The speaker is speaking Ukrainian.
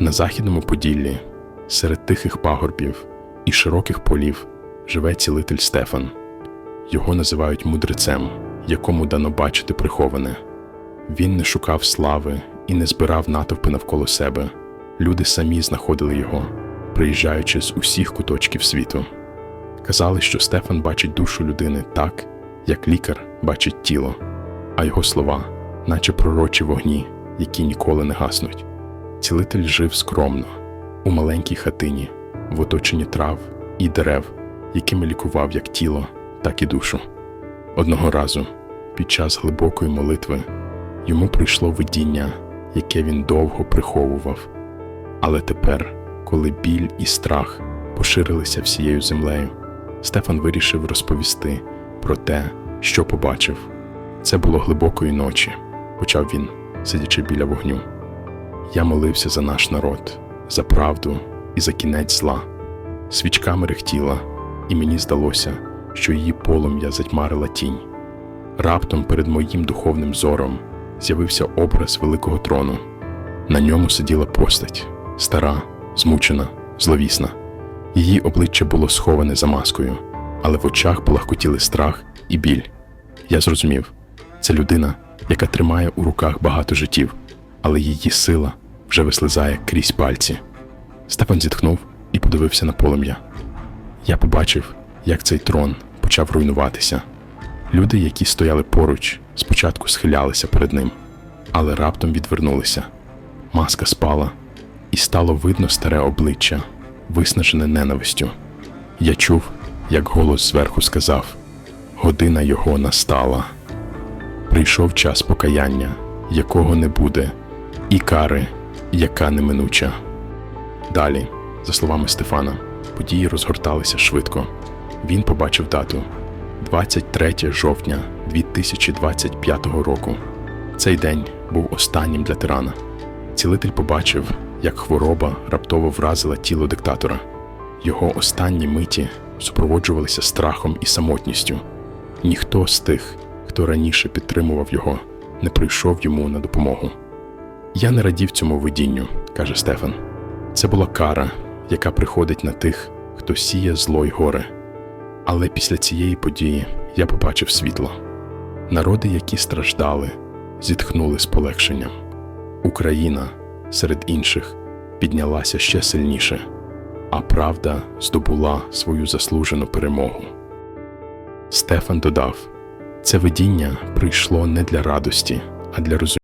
На західному Поділлі, серед тихих пагорбів і широких полів, живе цілитель Стефан. Його називають мудрецем, якому дано бачити приховане. Він не шукав слави і не збирав натовпи навколо себе. Люди самі знаходили його, приїжджаючи з усіх куточків світу. Казали, що Стефан бачить душу людини так, як лікар бачить тіло, а його слова, наче пророчі вогні, які ніколи не гаснуть. Цілитель жив скромно, у маленькій хатині, в оточенні трав і дерев, якими лікував як тіло, так і душу. Одного разу, під час глибокої молитви, йому прийшло видіння, яке він довго приховував. Але тепер, коли біль і страх поширилися всією землею, Стефан вирішив розповісти про те, що побачив. Це було глибокої ночі, почав він, сидячи біля вогню. Я молився за наш народ, за правду і за кінець зла. Свічка мерехтіла, і мені здалося, що її полум'я затьмарила тінь. Раптом перед моїм духовним зором з'явився образ великого трону. На ньому сиділа постать стара, змучена, зловісна. Її обличчя було сховане за маскою, але в очах полагкотіли страх і біль. Я зрозумів, це людина, яка тримає у руках багато життів, але її сила вже вислизає крізь пальці. Стефан зітхнув і подивився на полум'я. Я побачив, як цей трон почав руйнуватися. Люди, які стояли поруч, спочатку схилялися перед ним, але раптом відвернулися. Маска спала, і стало видно старе обличчя, виснажене ненавистю. Я чув, як голос зверху сказав: Година його настала. Прийшов час покаяння, якого не буде, і кари, яка неминуча. Далі, за словами Стефана, події розгорталися швидко. Він побачив дату 23 жовтня 2025 року. Цей день був останнім для тирана. Цілитель побачив, як хвороба раптово вразила тіло диктатора. Його останні миті супроводжувалися страхом і самотністю. Ніхто з тих, хто раніше підтримував його, не прийшов йому на допомогу. Я не радів цьому видінню, каже Стефан. Це була кара, яка приходить на тих, хто сіє зло й горе. Але після цієї події я побачив світло. Народи, які страждали, зітхнули з полегшенням. Україна, серед інших, піднялася ще сильніше, а правда здобула свою заслужену перемогу. Стефан додав: це видіння прийшло не для радості, а для розуміння.